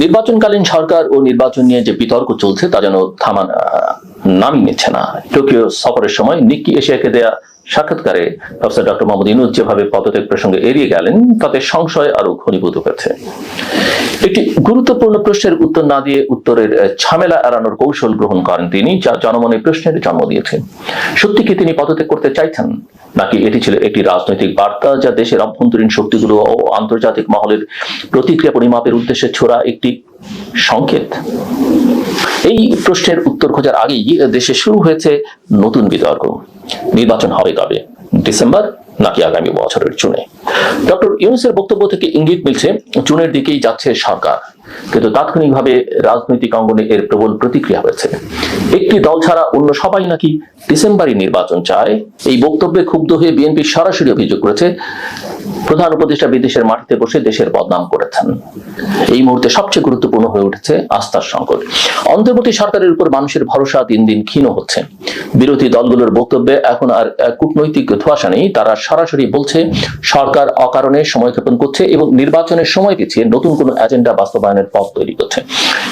নির্বাচনকালীন সরকার ও নির্বাচন নিয়ে যে বিতর্ক চলছে তা যেন থামান নামই নিচ্ছে না। টোকিও সফরের সময় নিকি এশিয়াকে দেয়া সাক্ষাৎকারে প্রফেসর ডক্টর মোহাম্মদ ইনুজ যেভাবে পদত্যাগ প্রসঙ্গে এড়িয়ে গেলেন, তাতে সংশয় আরও ঘনীভূত হয়েছে। একটি গুরুত্বপূর্ণ প্রশ্নের উত্তর না দিয়ে উত্তরের ঝামেলা এড়ানোর কৌশল গ্রহণ করেন তিনি, যা জনমনে প্রশ্নের জন্ম দিয়েছে। সত্যি কি তিনি পদত্যাগ করতে চাইছেন? নাকি এটি ছিল একটি রাজনৈতিক বার্তা যা দেশের অভ্যন্তরীণ শক্তিগুলো ও আন্তর্জাতিক মহলের প্রতিক্রিয়া পরিমাপের উদ্দেশ্যে ছোড়া একটি সংকেত? এই প্রশ্নের উত্তর খোঁজার আগেই দেশে শুরু হয়েছে নতুন বিতর্ক। নির্বাচন হবে কবে ডিসেম্বর নাকি আগামী বছরের জুনে ডক্টর ইউনুসের বক্তব্য থেকে ইঙ্গিত মিলছে জুনের দিকেই যাচ্ছে সরকার। কিন্তু তাৎক্ষণিকভাবে রাজনৈতিক অঙ্গনে এর প্রবল প্রতিক্রিয়া হয়েছে। একটি দল ছাড়া অন্য সবাই নাকি ডিসেম্বরই নির্বাচন চায়? এই বক্তব্যে ক্ষুব্ধ হয়ে বিএনপি সরাসরি অভিযোগ করেছে প্রধান উপদেষ্টা বিদেশের মাটিতে বসে দেশের বদনাম করেছেন। এই মুহূর্তে সবচেয়ে গুরুত্বপূর্ণ হয়ে উঠেছে আস্থার সংকট। অন্তর্বর্তী সরকারের উপর মানুষের ভরসা দিন দিন ক্ষীণ হচ্ছে। বিরোধী দলগুলোর বক্তব্যে এখন আর কূটনৈতিক ধোয়াশা নেই। তারা সরাসরি বলছে, সরকার অকারণে সময়ক্ষেপণ করছে এবং নির্বাচনের সময় পিছিয়ে নতুন কোনো এজেন্ডা বাস্তবায়নের পথ তৈরি করছে।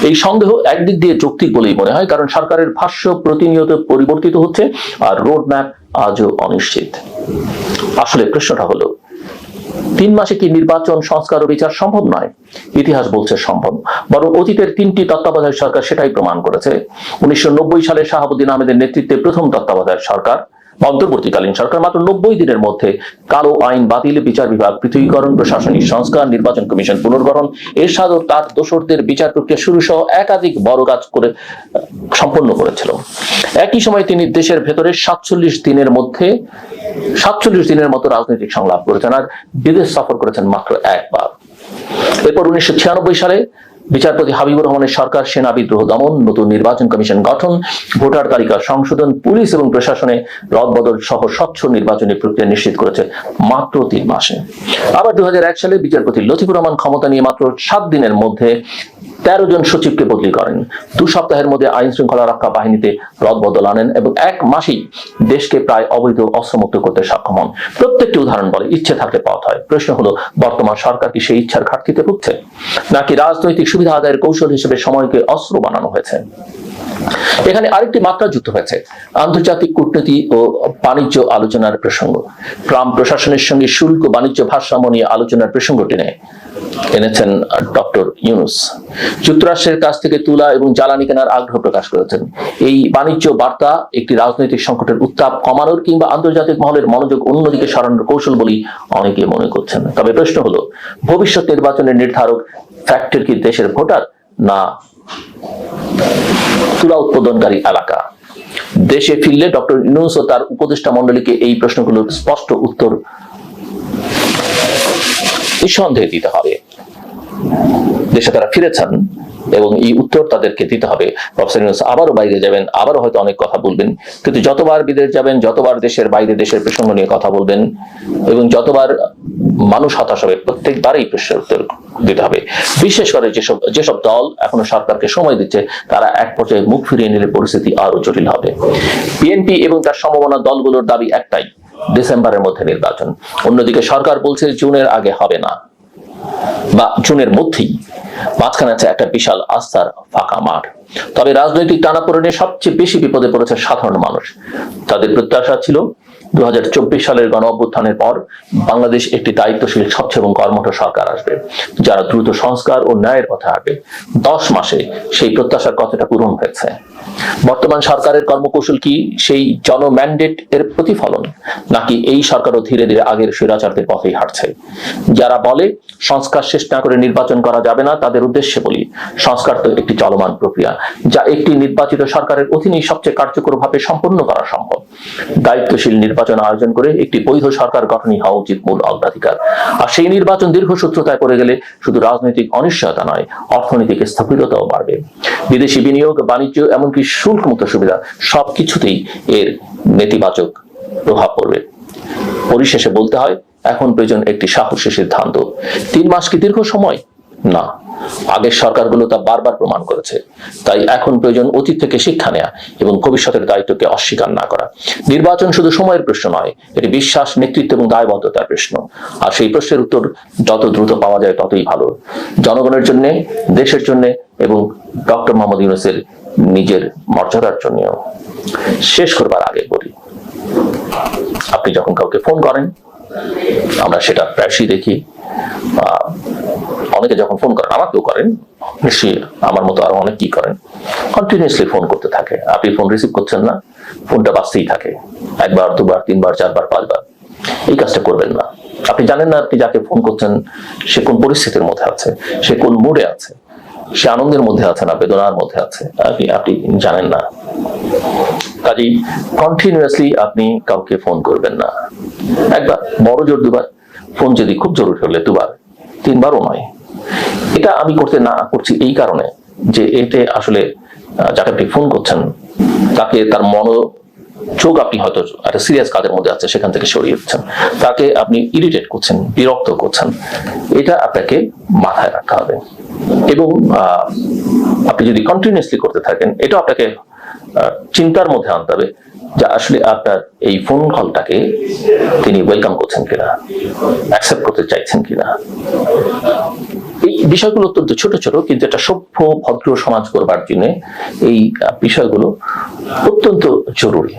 এই সন্দেহ একদিক দিয়ে যৌক্তিক বলেই মনে হয়, কারণ সরকারের ভাষ্য প্রতিনিয়ত পরিবর্তিত হচ্ছে আর রোড ম্যাপ আজও অনিশ্চিত। আসলে প্রশ্নটা হলো তিন মাসে কি নির্বাচন, সংস্কার ও বিচার সম্ভব নয়? ইতিহাস বলছে সম্ভব। বরং অতীতের তিনটি তত্ত্বাবধায়ক সরকার সেটাই প্রমাণ করেছে। উনিশশো নব্বই সালে শাহাবুদ্দিন আহমেদের নেতৃত্বে প্রথম তত্ত্বাবধায়ক সরকার। অন্তর্বর্তীকালীন সরকার মাত্র নব্বই দিনের মধ্যে কালো আইন বাতিল, বিচার বিভাগ, পৃথকীকরণ, প্রশাসনিক সংস্কার, নির্বাচন কমিশন পুনর্গঠন এরশাদ ও তার দোসরদের বিচার প্রক্রিয়া শুরু সহ একাধিক বড় কাজ করে সম্পন্ন করেছিল। একই সময় তিনি দেশের ভেতরে সাতচল্লিশ দিনের মধ্যে, সাতচল্লিশ দিনের মতো রাজনৈতিক সংলাপ করেছেন আর বিদেশ সফর করেছেন মাত্র একবার। এরপর উনিশশো ছিয়ানব্বই সালে বিচারপতি হাবিবুর রহমানের সরকার, সেনা বিদ্রোহ দমন, নতুন নির্বাচন কমিশন গঠন, ভোটার তালিকা সংশোধন, পুলিশ এবং প্রশাসনে রদবদল সহ স্বচ্ছ নির্বাচনী প্রক্রিয়া নিশ্চিত করেছে মাত্র তিন মাসে। আবার দু হাজার এক সালে বিচারপতি লতিফুর রহমান ক্ষমতা নিয়ে মাত্র সাত দিনের মধ্যে তেরো জন সচিবকে বদলি করেন। দু সপ্তাহের মধ্যে আইন শৃঙ্খলা রক্ষা বাহিনীতে রদবদল আনেন এবং এক মাসেই দেশকে প্রায় অবৈধ অস্ত্রমুক্ত করতে সক্ষম হন। প্রত্যেকটি উদাহরণ বলে, ইচ্ছে থাকলে পথ হয়। প্রশ্ন হলো, বর্তমান সরকার কি সেই ইচ্ছার ঘাটতিতে ভুগছে? নাকি রাজনৈতিক সুবিধা আদায়ের কৌশল হিসেবে সময়কে অস্ত্র বানানো হয়েছে? এখানে আরেকটি মাত্রা যুক্ত হয়েছে। আন্তর্জাতিক কূটনীতি ও বাণিজ্য আলোচনার প্রসঙ্গ। ট্রাম্প প্রশাসনের সঙ্গে শুল্ক বাণিজ্য ভারসাম্য নিয়ে আলোচনার প্রসঙ্গ টেনে এনেছেন ডক্টর ইউনুস। যুক্তরাষ্ট্রের কাছ থেকে তুলা এবং জ্বালানি কেনার আগ্রহ প্রকাশ করেছেন। এই বাণিজ্য বার্তা একটি রাজনৈতিক সংকটের উত্তাপ কমানোর কিংবা আন্তর্জাতিক মহলের মনোযোগ অন্যদিকে সরানোর কৌশল বলেই অনেকে মনে করছেন। তবে প্রশ্ন হলো, ভবিষ্যৎ নির্বাচনের নির্ধারক ফ্যাক্টর কি দেশের ভোটার? না। তুলা উৎপাদনকারী এলাকা। দেশে ফিরলে ডক্টর ইউনুস ও তার উপদেষ্টা মন্ডলীকে এই প্রশ্নগুলোর স্পষ্ট উত্তর নিঃসন্দেহে দিতে হবে। দেশে তারা ফিরেছেন। এবং এই উত্তর তাদেরকে দিতে হবে। প্রফেসর ইউনুস, আবারও বাইরে যাবেন, আবারও হয়তো অনেক কথা বলবেন। কিন্তু যতবার বিদেশ যাবেন, যতবার দেশের বাইরে, দেশের প্রসঙ্গ নিয়ে কথা বলবেন, এবং যতবার মানুষ হতাশ হবে, প্রত্যেকবারই প্রশ্নের উত্তর দিতে হবে। বিশেষ করে যেসব যেসব দল এখনও সরকারকে সময় দিচ্ছে, তারা এক পর্যায়ে মুখ ফিরিয়ে নিলে পরিস্থিতি আরও জটিল হবে। বিএনপি এবং তার সম্ভাবনা দলগুলোর দাবি একটাই, ডিসেম্বরের মধ্যে নির্বাচন। অন্যদিকে সরকার বলছে জুনের আগে হবে না। বা জুনের মধ্যেই মাঝখানে আছে একটা বিশাল আস্থার ফাঁকা মাঠ। তবে রাজনৈতিক টানাপোড়েনে সবচেয়ে বেশি বিপদে পড়েছে সাধারণ মানুষ। তাদের প্রত্যাশা ছিল দু হাজার চব্বিশ সালের গণ অভ্যুত্থানের পর বাংলাদেশ একটি দায়িত্বশীল স্বচ্ছ এবং কর্মঠ সরকার আসবে, যারা দ্রুত সংস্কার ও ন্যায়ের পথে হাঁটবে। দশ মাসে সেই প্রত্যাশার কতটা পূরণ হয়েছে। বর্তমান সরকারের কর্মকৌশল কি? সেই জন ম্যান্ডেট এর প্রতিফলন? নাকি এই সরকারও ধীরে ধীরে আগের স্বৈরাচারদের পথেই হাঁটছে? যারা বলে সংস্কার শেষ না করে নির্বাচন করা যাবে না, তাদের উদ্দেশ্যে বলি, সংস্কার তো একটি চলমান প্রক্রিয়া, যা একটি নির্বাচিত সরকারের অধীনেই সবচেয়ে কার্যকরভাবে সম্পন্ন করা সম্ভব। দায়িত্বশীল নির্বাচন আয়োজন করে একটি বৈধ সরকার গঠনই হওয়া উচিত মূল অগ্রাধিকার। আর সেই নির্বাচন দীর্ঘসূত্রতায় পড়ে গেলে শুধু রাজনৈতিক অনিশ্চয়তা নয়, অর্থনৈতিক স্থবিরতাও বাড়বে। বিদেশি বিনিয়োগ, বাণিজ্য, এমনকি শুল্ক মুক্ত সুবিধা সবকিছুতেই এর নেতিবাচক প্রভাব পড়বে। পরিশেষে বলতে হয়, এখন প্রয়োজন একটি সাহসী সিদ্ধান্ত। তিন মাস কি দীর্ঘ সময়? না। আগের সরকারগুলো তা বারবার প্রমাণ করেছে। তাই এখন প্রয়োজন অতীত থেকে শিক্ষা নেয়া এবং ভবিষ্যতের দায়িত্বকে অস্বীকার না করা। নির্বাচন শুধু সময়ের প্রশ্ন নয়, এটি বিশ্বাস, নেতৃত্ব এবং দায়বদ্ধতার প্রশ্ন। আর সেই প্রশ্নের উত্তর যত দ্রুত পাওয়া যায় ততই ভালো। জনগণের জন্য, দেশের জন্য এবং ডক্টর মোহাম্মদ ইউনুসের নিজের মর্যাদার জন্যও। শেষ করবার আগে বলি, আপনি যখন কাউকে ফোন করেন, আমরা সেটা প্রায়শই দেখি। অনেকে যখন ফোন করেন, আমাকেও করেন, নিশ্চয়ই আমার মতো আরও অনেক কি করেন কন্টিনিউসলি ফোন করতে থাকে। আপনি ফোন রিসিভ করছেন না ফোনটা বাজতেই থাকে। একবার, দুবার, তিনবার, চারবার, পাঁচবার। এই কাজটা করবেন না। আপনি জানেন না আপনি যাকে ফোন করছেন, সে কোন পরিস্থিতির মধ্যে আছে, সে কোন মুডে আছে, সে আনন্দের মধ্যে আছে না, বেদনার মধ্যে আছে, আপনি আপনি জানেন না। কাজেই কন্টিনিউয়াসলি আপনি কাউকে ফোন করবেন না। একবার, বড় জোর দুবার ফোন যদি খুব জরুরি হলে দুবার, তিনবারও নয়। এটা আমি করতে না করছি এই কারণে যে এতে আসলে যাকে আপনি ফোন করছেন, তাকে তার মন চোখ আপনি হয়তো একটা সিরিয়াস কাজের মধ্যে আছে, সেখান থেকে সরিয়ে দিচ্ছেন। তাকে আপনি ইরিটেট করছেন, বিরক্ত করছেন, এটা আপনাকে মাথায় রাখতে হবে। এবং আপনি যদি কন্টিনিউসলি করতে থাকেন এটা আপনাকে চিন্তার মধ্যে আনতে হবে যে আসলে আপনার এই ফোন কলটাকে তিনি ওয়েলকাম করছেন কিনা অ্যাকসেপ্ট করতে চাইছেন কিনা। এই বিষয়গুলো অত্যন্ত ছোট ছোট, কিন্তু একটা সভ্য, ভদ্র সমাজ করবার জন্য এই বিষয়গুলো অত্যন্ত জরুরি।